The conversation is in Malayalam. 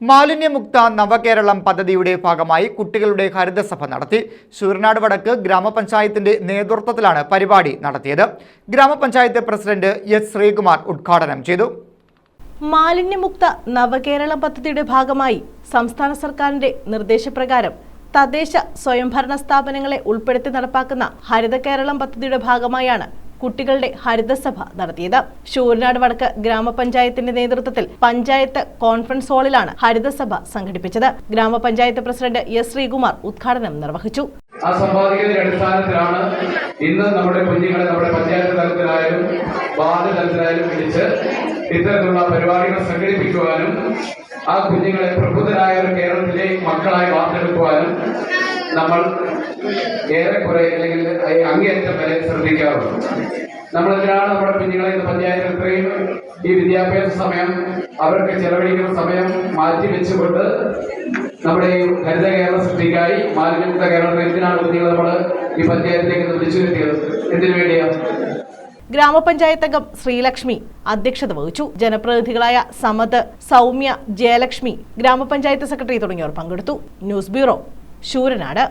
മാലിന്യമുക്ത നവകേരളം പദ്ധതിയുടെ ഭാഗമായി കുട്ടികളുടെ ഹരിതസഭ നടത്തി. ശൂരനാട് വടക്ക് ഗ്രാമപഞ്ചായത്തിന്റെ നേതൃത്വത്തിലാണ് പരിപാടി നടത്തിയത്. ഗ്രാമപഞ്ചായത്ത് പ്രസിഡന്റ് എസ് ശ്രീകുമാർ ഉദ്ഘാടനം ചെയ്തു. മാലിന്യമുക്ത നവകേരളം പദ്ധതിയുടെ ഭാഗമായി സംസ്ഥാന സർക്കാരിന്റെ നിർദ്ദേശപ്രകാരം തദ്ദേശ സ്വയംഭരണ സ്ഥാപനങ്ങളെ ഉൾപ്പെടുത്തി നടപ്പാക്കുന്ന ഹരിത കേരളം പദ്ധതിയുടെ ഭാഗമായാണ് കുട്ടികളുടെ ഹരിതസഭ നടത്തിയത്. ശൂരനാട് വടക്ക് ഗ്രാമപഞ്ചായത്തിന്റെ നേതൃത്വത്തിൽ പഞ്ചായത്ത് കോൺഫറൻസ് ഹാളിലാണ് ഹരിതസഭ സംഘടിപ്പിച്ചത്. ഗ്രാമപഞ്ചായത്ത് പ്രസിഡന്റ് എസ് ശ്രീകുമാർ ഉദ്ഘാടനം നിർവഹിച്ചു. ആ സമ്പാദിക്കുന്നതിന്റെ അടിസ്ഥാനത്തിലാണ് ഇന്ന് നമ്മുടെ കുഞ്ഞുങ്ങളെ നമ്മുടെ പഞ്ചായത്ത് തലത്തിലായാലും വാർഡ് തലത്തിലായാലും വിളിച്ച് ഇത്തരത്തിലുള്ള പരിപാടികൾ സംഘടിപ്പിക്കുവാനും ആ കുഞ്ഞുങ്ങളെ പ്രബുദ്ധരായ ഒരു കേരളത്തിലെ മക്കളായി വാർത്തെടുക്കുവാനും നമ്മൾ ഏറെക്കുറെ അല്ലെങ്കിൽ അങ്ങേയറ്റം വരെ ശ്രദ്ധിക്കാറുണ്ട്. നമ്മൾ എന്തിനാണ് നമ്മുടെ കുഞ്ഞുങ്ങളെ ഇന്ന് പഞ്ചായത്തിൽ ഈ വിദ്യാഭ്യാസ സമയം അവർക്ക് ചെലവഴിക്കുന്ന സമയം മാറ്റി വെച്ചുകൊണ്ട് നമ്മുടെ ഈ ഹരിത കേരള സൃഷ്ടിക്കായി മാലിന്യമുക്ത കേരളത്തിൽ എന്തിനാണ് കുഞ്ഞുങ്ങൾ നമ്മൾ ഈ പഞ്ചായത്തിലേക്ക് വിളിച്ചു കിട്ടിയത് എന്തിനു വേണ്ടിയാ? ഗ്രാമപഞ്ചായത്ത് അംഗം ശ്രീലക്ഷ്മി അധ്യക്ഷത വഹിച്ചു. ജനപ്രതിനിധികളായ സമത് സൗമ്യ ജയലക്ഷ്മി ഗ്രാമപഞ്ചായത്ത് സെക്രട്ടറി തുടങ്ങിയവർ പങ്കെടുത്തു. News bureau Sooranad.